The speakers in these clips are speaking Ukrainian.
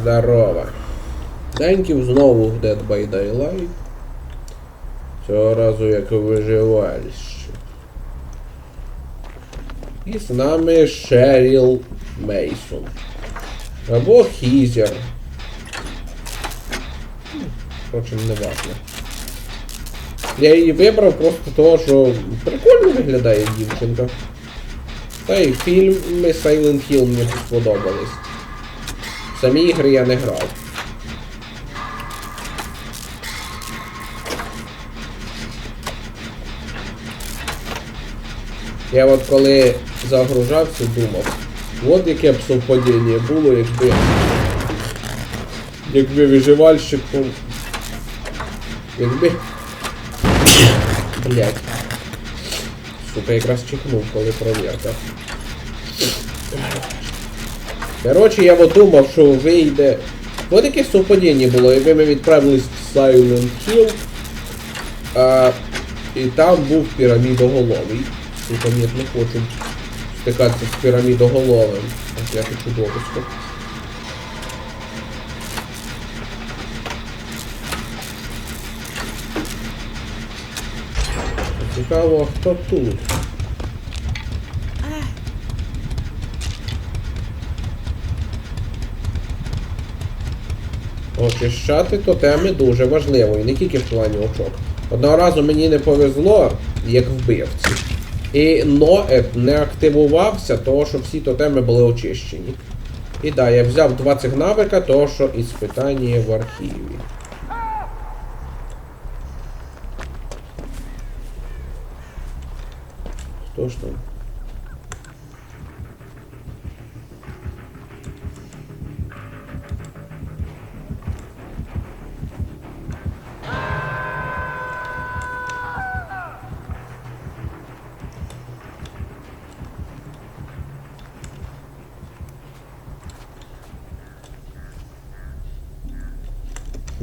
Здорово. Деньків знову в Dead by Daylight. Цього разу як виживальщик. І з нами Шеріл Мейсон. Або Хізер. Впрочем, не важно. Я її вибрав просто того, що прикольно виглядає дівчинка. Та й фільми Silent Hill мені сподобались. Самі ігри я не грав. Я от коли загружався, думав, от яке б совпадіння було, якби. Якби виживальщиком. Якби. Блять. Сука, якраз чихнув, коли провірка. Коротше, я от думав, що вийде. От яке совпадіння було, якби ми відправились в Silent Hill. А, і там був пірамідоголовий. Сука, ні, не хочу стикатися з пірамідоголовим. Я хочу чудовисько. Цікаво, хто тут? Очищати тотеми дуже важливо, і не тільки в плані очок. Одного разу мені не повезло, як вбивці. І Ноет не активувався, того що всі тотеми були очищені. І да, я взяв два цих навика, того що іспитання в архіві. Хто ж там?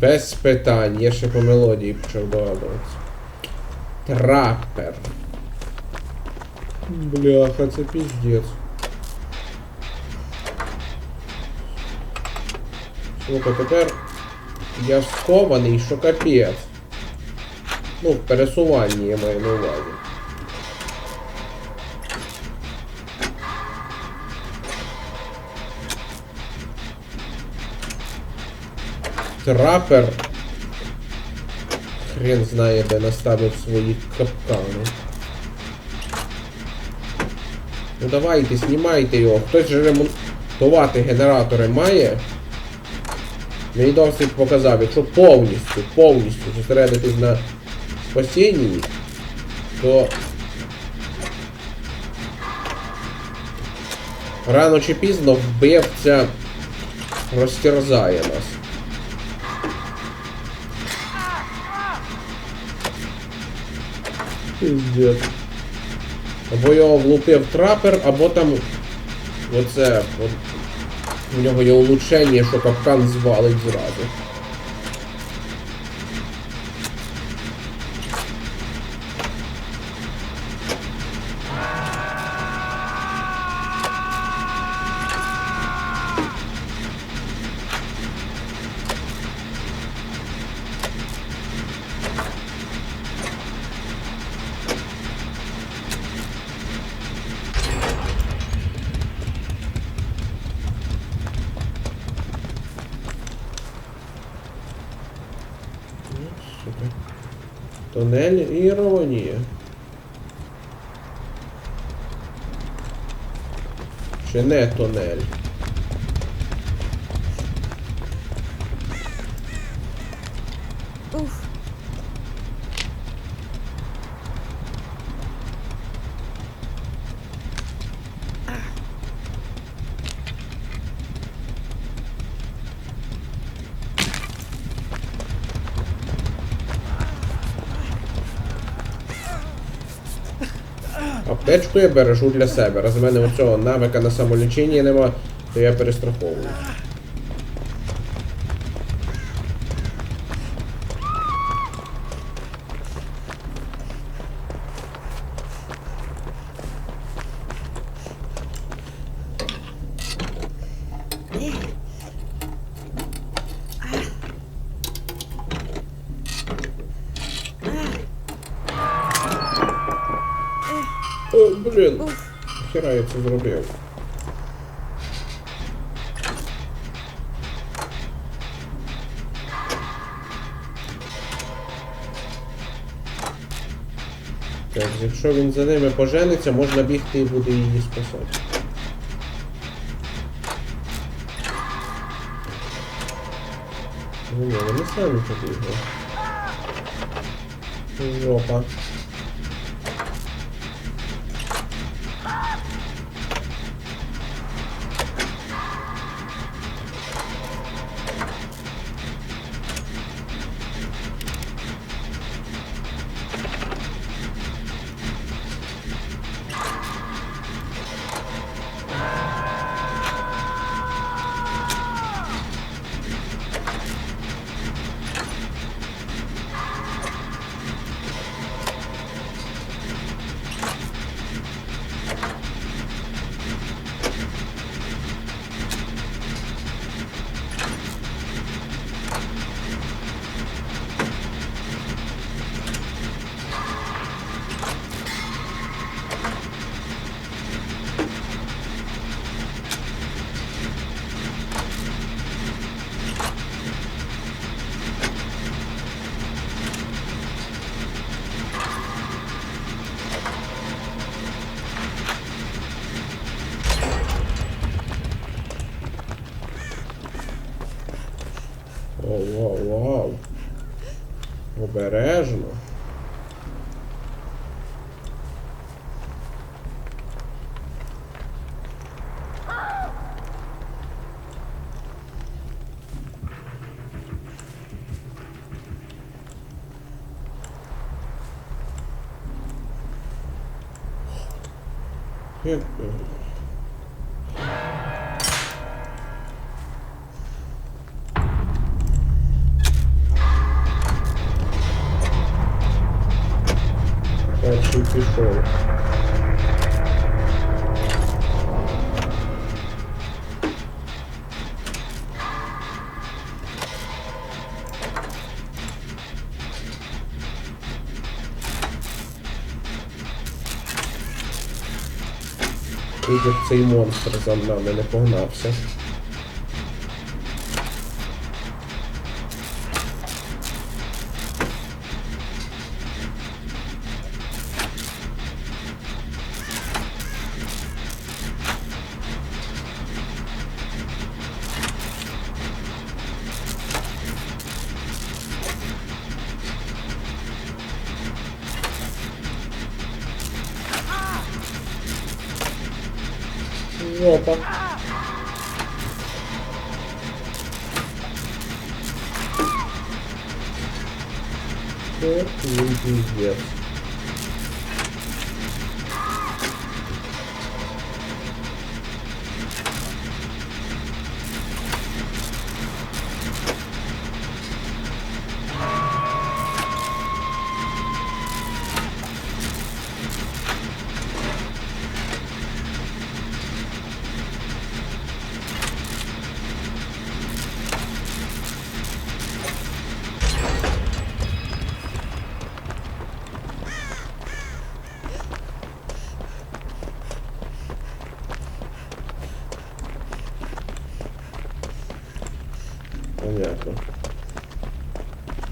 Без питань, я ще по мелодії почав догадуватися. Трапер. Бляха, це піздець. Слухай, тепер я схований, що капець. Ну, в пересуванні я маю на увазі. Трапер. Хрен знає, де наставив свої капкани. Ну давайте, знімайте його. Хтось же ремонтувати генератори має. Мені досить показав, якщо повністю, повністю зосередитись на спасінні, то рано чи пізно вбивця розтерзає нас. Пиздец. Або його влупив трапер, або там оце. От, у нього є улучшення, що капкан звалить зразу. Тунель іронія. Чи не тунель? Аптечку я бережу для себе. Раз в мене оцього навика на самолічення нема, то я перестраховую. Блін, хіра я це зробив. Так, якщо він за ними пожениться, можна бігти і буде її спасати. Ну, вони самі побігли. Жопа. Вау, вау, вау. Обережно. Як... Перший пішов. Видять, цей монстр за нами не погнався. Жопа. Это пиздец.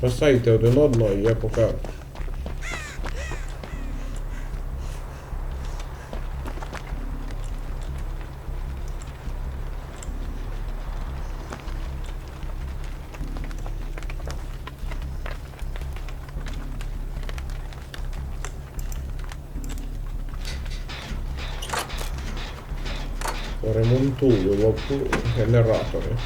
Спасайте один одного, і я поки. Ремонтую локу генератори.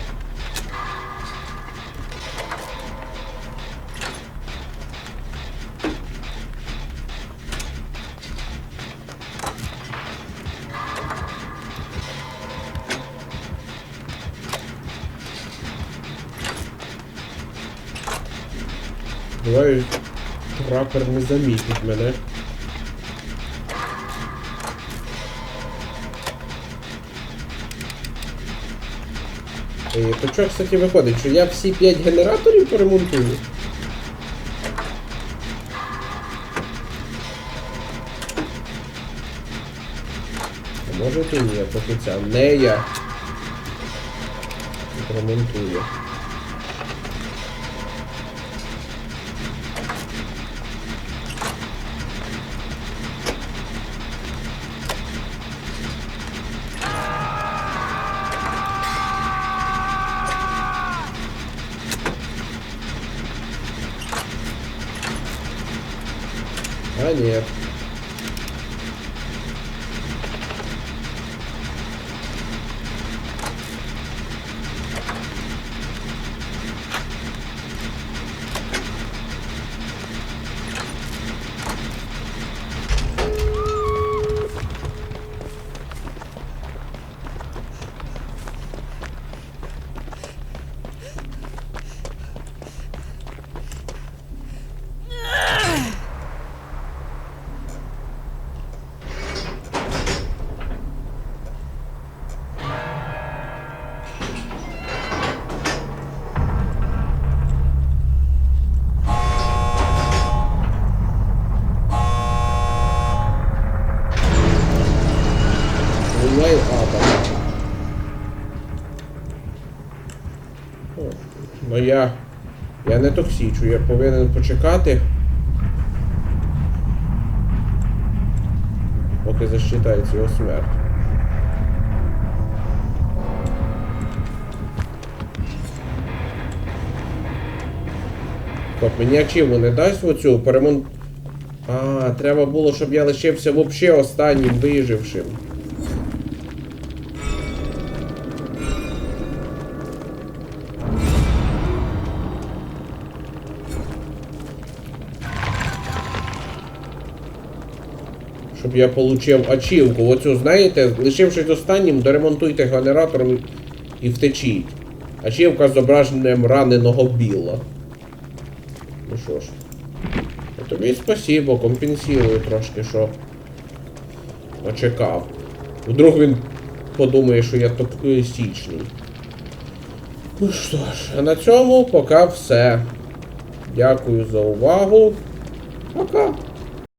Давай трапер не замітить мене. То що, кстати, виходить, що я всі 5 генераторів поремонтую? Може і ні, поки ця нея відремонтує. А Yeah. Онлайн атака. Ну я. Я не токсичу, я повинен почекати. Поки засчитається його смерть. От мені ачіву не дасть оцю перемон... А, треба було, щоб я лишився взагалі останнім вижившим. Щоб я отримав ачівку. Оцю, знаєте, лишившись останнім, доремонтуйте генератор і втечіть. Ачівка з зображенням раненого біла. Ну що ж. Тобі спасибо, компенсую трошки, що очекав. Вдруг він подумає, що я токсичний. Ну що ж, а на цьому поки все. Дякую за увагу. Пока.